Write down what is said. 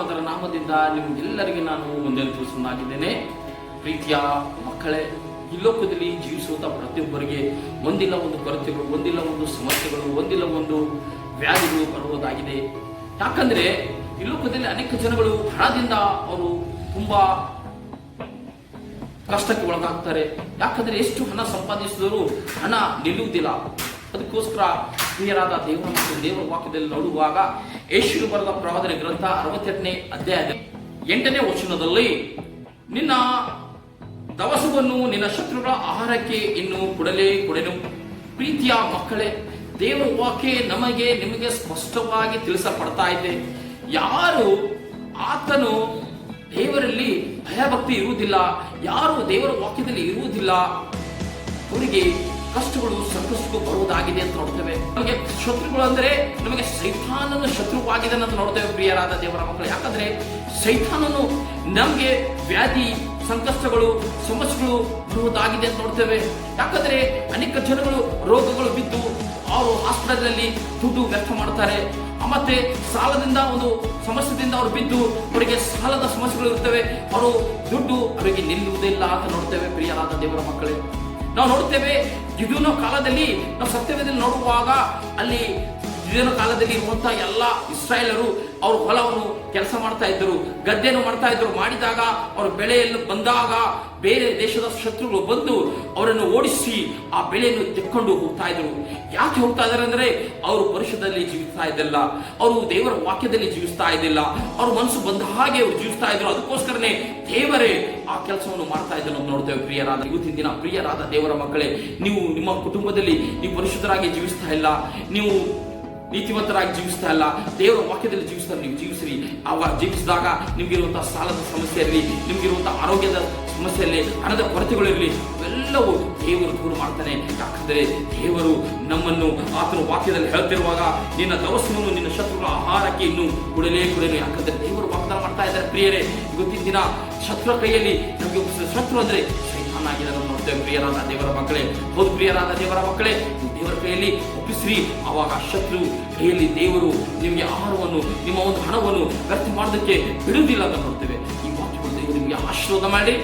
ಮೊದಲ ನಾಮದಿಂದ ನಿಮ್ಗೆಲ್ಲರಿಗೆ ನಾನು ಒಂದೇ ತಿಳಿಸುವುದಾಗಿದ್ದೇನೆ ಪ್ರೀತಿಯ ಮಕ್ಕಳೇ, ಈ ಲೋಕದಲ್ಲಿ ಜೀವಿಸುವಂತ ಪ್ರತಿಯೊಬ್ಬರಿಗೆ ಒಂದಿಲ್ಲ ಒಂದು ಕೊರತೆಗಳು, ಒಂದಿಲ್ಲ ಒಂದು ಸಮಸ್ಯೆಗಳು, ಒಂದಿಲ್ಲ ಒಂದು ವ್ಯಾಧಿಗಳು ಬರುವುದಾಗಿದೆ. ಯಾಕಂದ್ರೆ ಈ ಲೋಕದಲ್ಲಿ ಅನೇಕ ಜನಗಳು ಹಣದಿಂದ ಅವರು ತುಂಬಾ ಕಷ್ಟಕ್ಕೆ ಒಳಗಾಗ್ತಾರೆ. ಯಾಕಂದ್ರೆ ಎಷ್ಟು ಹಣ ಸಂಪಾದಿಸಿದರೂ ಹಣ ನಿಲ್ಲುವುದಿಲ್ಲ. ಅದಕ್ಕೋಸ್ಕರ ಪ್ರಿಯರಾದ ದೇವರ ಮತ್ತು ದೇವರ ವಾಕ್ಯದಲ್ಲಿ ನೋಡುವಾಗ ಯೇಶು ಬರೆದ ಪ್ರವಾದನೆ ಗ್ರಂಥ ಅರವತ್ತೆಂಟನೇ ಅಧ್ಯಾಯದ ಎಂಟನೇ ವಚನದಲ್ಲಿ, ನಿನ್ನ ದವಸವನ್ನು ನಿನ್ನ ಶತ್ರುಗಳ ಆಹಾರಕ್ಕೆ ಇನ್ನು ಕೊಡಲೇ ಕೊಡೆನು. ಪ್ರೀತಿಯ ಮಕ್ಕಳೇ ದೇವರ ವಾಕ್ಯ ನಮಗೆ ನಿಮಗೆ ಸ್ಪಷ್ಟವಾಗಿ ತಿಳಿಸಪಡ್ತಾ ಇದೆ ಯಾರು ಆತನು ದೇವರಲ್ಲಿ ಭಯಭಕ್ತಿ ಇರುವುದಿಲ್ಲ, ಯಾರು ದೇವರ ವಾಕ್ಯದಲ್ಲಿ ಇರುವುದಿಲ್ಲ, ಅವರಿಗೆ ಕಷ್ಟಗಳು ಸಂಕಷ್ಟಗಳು ಬರುವುದಾಗಿದೆ ಅಂತ ನೋಡ್ತೇವೆ. ನಮಗೆ ಶತ್ರುಗಳು ಅಂದ್ರೆ ನಮಗೆ ಸೈತಾನನ ಶತ್ರುವಾಗಿದೆ ಅಂತ ನೋಡ್ತೇವೆ ಪ್ರಿಯರಾದ ದೇವರ ಮಕ್ಕಳು. ಯಾಕಂದ್ರೆ ಸೈತಾನನು ನಮಗೆ ವ್ಯಾಧಿ, ಸಂಕಷ್ಟಗಳು, ಸಮಸ್ಯೆಗಳು ಬರುವುದಾಗಿದೆ ಅಂತ ನೋಡ್ತೇವೆ. ಯಾಕಂದ್ರೆ ಅನೇಕ ಜನಗಳು ರೋಗಗಳು ಬಿದ್ದು ಅವರು ಹಾಸ್ಪಿಟಲ್ನಲ್ಲಿ ದುಡ್ಡು ವ್ಯರ್ಥ ಮಾಡ್ತಾರೆ. ಮತ್ತೆ ಸಾಲದಿಂದ ಒಂದು ಸಮಸ್ಯೆದಿಂದ ಅವರು ಬಿದ್ದು ಅವರಿಗೆ ಸಾಲದ ಸಮಸ್ಯೆಗಳು ಇರ್ತವೆ. ಅವರು ದುಡ್ಡು ಅವರಿಗೆ ನಿಲ್ಲುವುದಿಲ್ಲ ಅಂತ ನೋಡ್ತೇವೆ ಪ್ರಿಯರಾದ ದೇವರ ಮಕ್ಕಳೇ. ನಾವು ನೋಡುತ್ತೇವೆ ಗಿದುನ ಕಾಲದಲ್ಲಿ ನಾವು ಸತ್ಯವೇದಲ್ಲಿ ನೋಡುವಾಗ ಅಲ್ಲಿ ಗಿದುನ ಕಾಲದಲ್ಲಿ ಇರುವಂತಹ ಎಲ್ಲ ಇಸ್ರಾಯೇಲರು ಅವ್ರ ಹೊಲವನ್ನು ಕೆಲಸ ಮಾಡ್ತಾ ಇದ್ದರು ಗದ್ದೆಯನ್ನು ಮಾಡ್ತಾ ಇದ್ರು ಮಾಡಿದಾಗ ಅವರ ಬೆಳೆಯನ್ನು ಬಂದಾಗ ಬೇರೆ ದೇಶದ ಶತ್ರುಗಳು ಬಂದು ಅವರನ್ನು ಓಡಿಸಿ ಆ ಬೆಳೆಯನ್ನು ತೆಕ್ಕೊಂಡು ಹೋಗ್ತಾ ಇದ್ರು. ಯಾಕೆ ಹೋಗ್ತಾ ಇದಾರೆ ಅಂದ್ರೆ ಅವರು ಪರಿಷದಲ್ಲಿ ಜೀವಿಸ್ತಾ ಇದ್ದಿಲ್ಲ, ಅವರು ದೇವರ ವಾಕ್ಯದಲ್ಲಿ ಜೀವಿಸ್ತಾ ಇದ್ದಿಲ್ಲ, ಅವ್ರ ಮನಸ್ಸು ಬಂದ ಹಾಗೆ ಅವ್ರು ಜೀವಿಸ್ತಾ ಇದ್ರು. ಅದಕ್ಕೋಸ್ಕರನೇ ದೇವರೇ ಆ ಕೆಲಸವನ್ನು ಮಾಡ್ತಾ ಇದ್ದನ್ನು ನೋಡ್ತೇವೆ ಪ್ರಿಯರಾದ, ಇವತ್ತಿನ ದಿನ ಪ್ರಿಯರಾದ ದೇವರ ಮಕ್ಕಳೇ, ನೀವು ನಿಮ್ಮ ಕುಟುಂಬದಲ್ಲಿ ನೀವು ಪರಿಶುದ್ಧರಾಗಿ ಜೀವಿಸ್ತಾ ಇಲ್ಲ, ನೀವು ನೀತಿವಂತರಾಗಿ ಜೀವಿಸ್ತಾ ಇಲ್ಲ. ದೇವರ ವಾಕ್ಯದಲ್ಲಿ ಜೀವಿಸ್ತಾರೆ, ನೀವು ಜೀವಿಸ್ರಿ. ಅವಾಗ ಜೀವಿಸಿದಾಗ ನಿಮ್ಗಿರುವಂತಹ ಸಾಲದ ಸಮಸ್ಯೆ ಇರಲಿ ನಿಮ್ಗಿರುವಂತಹ ಆರೋಗ್ಯದ ಸಮಸ್ಯೆ ಇರಲಿ, ಹಣದ ಕೊರತೆಗಳಿರಲಿ ಎಲ್ಲವೂ ದೇವರು ದೂರ ಮಾಡ್ತಾನೆ. ಯಾಕಂದರೆ ದೇವರು ನಮ್ಮನ್ನು ಆತನ ವಾಕ್ಯದಲ್ಲಿ ಹೇಳ್ತಿರುವಾಗ ನಿನ್ನ ದವಸವನ್ನು ನಿನ್ನ ಶತ್ರುಗಳ ಆಹಾರಕ್ಕೆ ಇನ್ನು ಕುಡಲೇ ಕೊಡಲಿ. ಯಾಕಂದ್ರೆ ದೇವರು ವಾಗ್ದಾನ ಮಾಡ್ತಾ ಇದ್ದಾರೆ ಪ್ರಿಯರೇ. ಇವತ್ತಿನ ದಿನ ಶತ್ರು ಕೈಯಲ್ಲಿ ನಮಗೆ ಶತ್ರು ಅಂದ್ರೆ ನಾವು ನೋಡ್ತೇವೆ ಪ್ರಿಯರಾದ ದೇವರ ಮಕ್ಕಳೇ, ಹೌದು ಪ್ರಿಯರಾದ ದೇವರ ಮಕ್ಕಳೇ, ದೇವರ ಕೈಯಲ್ಲಿ ಒಪ್ಪಿಸ್ರಿ. ಅವಾಗ ಶತ್ರು ಕೈಯಲ್ಲಿ ದೇವರು ನಿಮಗೆ ಆಹಾರವನ್ನು, ನಿಮ್ಮ ಒಂದು ಹಣವನ್ನು ವ್ಯರ್ಥ ಮಾಡೋದಕ್ಕೆ ಬಿಡುವುದಿಲ್ಲ ಅಂತ ನೋಡ್ತೇವೆ. ಈ ವಾಕ್ಯಗಳು ದೇವರು ನಿಮಗೆ ಆಶೀರ್ವಾದ ಮಾಡಿ.